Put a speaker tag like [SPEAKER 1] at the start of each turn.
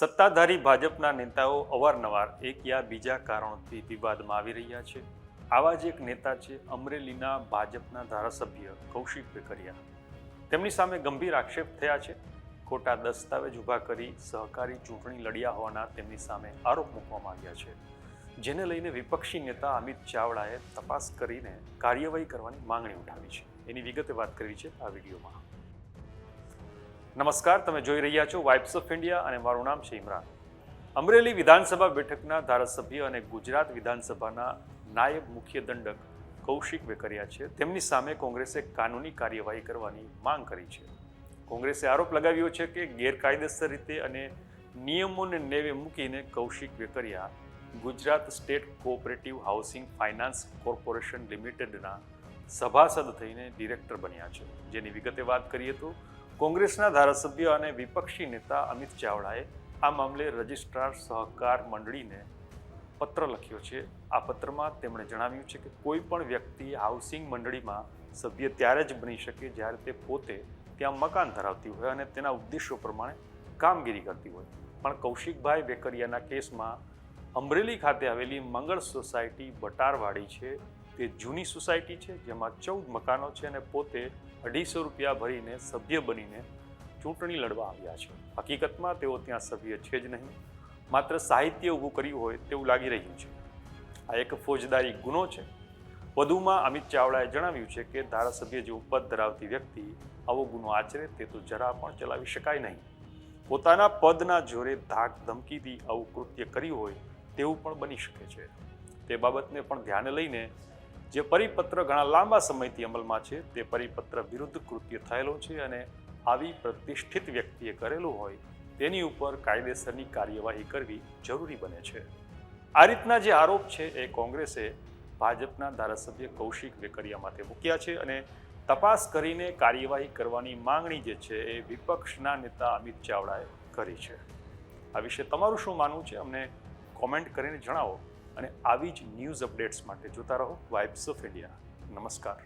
[SPEAKER 1] સત્તાધારી ભાજપના નેતાઓ અવારનવાર એક યા બીજા કારણોથી વિવાદમાં આવી રહ્યા છે. આવા જ એક નેતા છે અમરેલીના ભાજપના ધારાસભ્ય કૌશિક વેકરિયા તેમની સામે ગંભીર આક્ષેપ થયા છે. ખોટા દસ્તાવેજ ઊભા કરી સહકારી ચૂંટણી લડ્યા હોવાના તેમની સામે આરોપ મૂકવામાં આવ્યા છે. જેને લઈને વિપક્ષી નેતા અમિત ચાવડાએ તપાસ કરીને કાર્યવાહી કરવાની માંગણી ઉઠાવી છે. એની વિગતે વાત કરવી છે આ વિડીયોમાં. નમસ્કાર, તમે જોઈ રહ્યા છો વાઇબ્સ ઓફ ઇન્ડિયા અને મારું નામ છે ઇમરાન. અમરેલી વિધાનસભા બેઠકના ધારાસભ્ય અને ગુજરાત વિધાનસભાના નાયબ મુખ્ય દંડક કૌશિક વેકરિયા છે. તેમની સામે કોંગ્રેસે કાનૂની કાર્યવાહી કરવાની માંગ કરી છે. કોંગ્રેસે આરોપ લગાવ્યો છે કે ગેરકાયદેસર રીતે અને નિયમોને નેવે મૂકીને Kaushik Vekariya Gujarat state cooperative housing finance corporation લિમિટેડના સભાસદ થઈને ડિરેક્ટર બન્યા છે. જેની વિગતે વાત કરીએ તો કોંગ્રેસના ધારાસભ્ય અને વિપક્ષી નેતા અમિત ચાવડાએ આ મામલે રજિસ્ટ્રાર સહકાર મંડળીને પત્ર લખ્યો છે. આ પત્રમાં તેમણે જણાવ્યું છે કે કોઈ પણ વ્યક્તિ હાઉસિંગ મંડળીમાં સભ્ય ત્યારે જ બની શકે જ્યારે તે પોતે ત્યાં મકાન ધરાવતી હોય અને તેના ઉદ્દેશો પ્રમાણે કામગીરી કરતી હોય. પણ કૌશિકભાઈ વેકરિયાના કેસમાં અમરેલી ખાતે આવેલી મંગળ સોસાયટી બટારવાડી છે. તે જૂની સોસાયટી છે જેમાં ચૌદ મકાનો છે અને પોતે અઢીસો રૂપિયા ભરીને સભ્ય બનીને ચૂંટણી લડવા આવ્યા છે. હકીકતમાં તેઓ ત્યાં સભ્ય છે જ નહીં. માત્ર સાહિત્ય ઊભું કર્યું હોય તેવું લાગી રહ્યું છે. આ એક ફોજદારી ગુનો છે. વધુમાં અમિત ચાવડાએ જણાવ્યું છે કે ધારાસભ્ય જેવું પદ ધરાવતી વ્યક્તિ, આવો ગુનો આચરે તે તો જરા પણ ચલાવી શકાય નહીં. પોતાના પદના જોરે ધાક ધમકીથી આવું કૃત્ય કર્યું હોય તેવું પણ બની શકે છે. તે બાબતને પણ ધ્યાને લઈને જે પરિપત્ર ઘણા લાંબા સમયથી અમલમાં છે, તે પરિપત્ર વિરુદ્ધ કૃત્ય થયેલો છે અને આવી પ્રતિષ્ઠિત વ્યક્તિએ કરેલું હોય, તેની ઉપર કાયદેસરની કાર્યવાહી કરવી જરૂરી બને છે. આ રીતના જે આરોપ છે, એ કોંગ્રેસે ભાજપના ધારાસભ્ય કૌશિક વેકરિયા માટે મૂક્યા છે અને તપાસ કરીને કાર્યવાહી કરવાની માંગણી જે છે, એ વિપક્ષના નેતા અમિત ચાવડાએ કરી છે. આ વિશે તમારું શું માનવું છે? અમને કોમેન્ટ કરીને જણાવો. અને આવી જ ન્યૂઝ અપડેટ્સ માટે જોતા રહો વાઇબ્સ ઓફ ઇન્ડિયા નમસ્કાર.